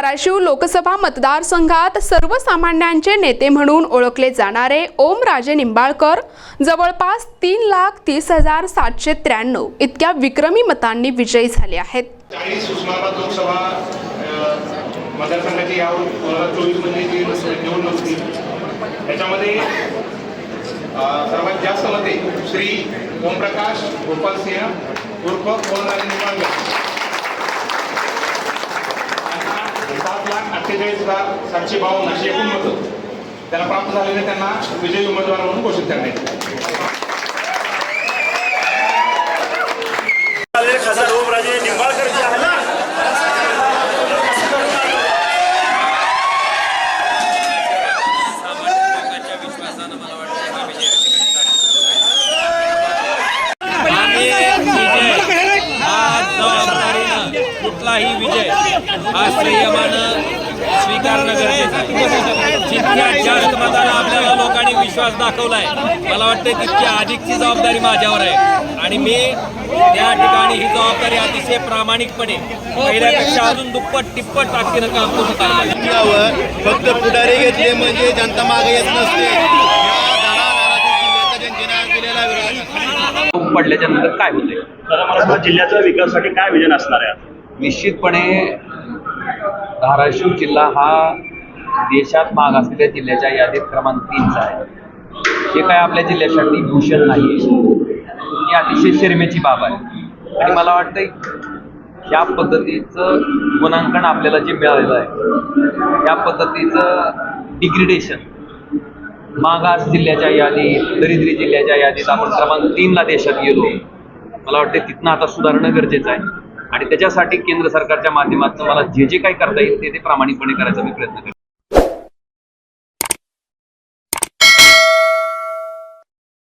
धाराशिव लोकसभा मतदारसंघात सर्वसामान्यांचे नेते म्हणून ओळखले जाणारे ओमराजे निंबाळकर जवळपास तीन लाख तीस हजार सातशे त्र्याण्णव इतक्या विक्रमी मतांनी विजयी झाले आहेत. सर्वात जास्त मते श्री ओमप्रकाश गोपाल सिंह उर्फ ओमराजे निंबाळकर. अठ्ठेचाळीस हजार सातशे बावन्न अशी एकूण मतं त्यांना प्राप्त झालेले त्यांना विजयी उमेदवार म्हणून घोषित करण्यात येईल. आलेले खासदार ओमराजे निंबाळकर जे आहे ना आम्ही विजय हा कुठलाही विजय. हा संयमानं स्वीकारणं गरजेचं आहे जितक्या जास्त मतानं आपल्याला लोकांनी विश्वास दाखवलाय मला वाटतं तितकी अधिकची जबाबदारी माझ्यावर आहे. आणि मी त्या ठिकाणी ही जबाबदारी अतिशय प्रामाणिकपणे पहिल्यापेक्षा अजून दुप्पट टिप्पट ताकदीनं काम करून पाहिजे यावर फक्त पुढारी घेतले म्हणजे जनता मागे येत नसते. पडल्याच्या नंतर काय उस्मानाबाद जिल्ह्याच्या विकासासाठी काय विजन असणार आहे? निश्चितपणे धाराशिव जिल्हा हा देशात मागासलेल्या जिल्ह्याच्या यादीत क्रमांक तीनचा आहे. हे काय आपल्या जिल्ह्यासाठी भूषण नाही ही अतिशय शर्मेची बाब आहे. आणि मला वाटतं ह्या पद्धतीचं गुणांकन आपल्याला जे मिळालेलं आहे त्या पद्धतीचं डिग्रेडेशन मागास जिल्ह्याच्या यादीत दरिद्री जिल्ह्याच्या यादीत आपण क्रमांक तीनला देशात गेलो. मला वाटतं तिथनं आता सुधारणं गरजेचं आहे. आणि त्याच्यासाठी केंद्र सरकारच्या माध्यमातून मला जे जे काही करता येईल ते ते प्रामाणिकपणे करायचा मी प्रयत्न करतो.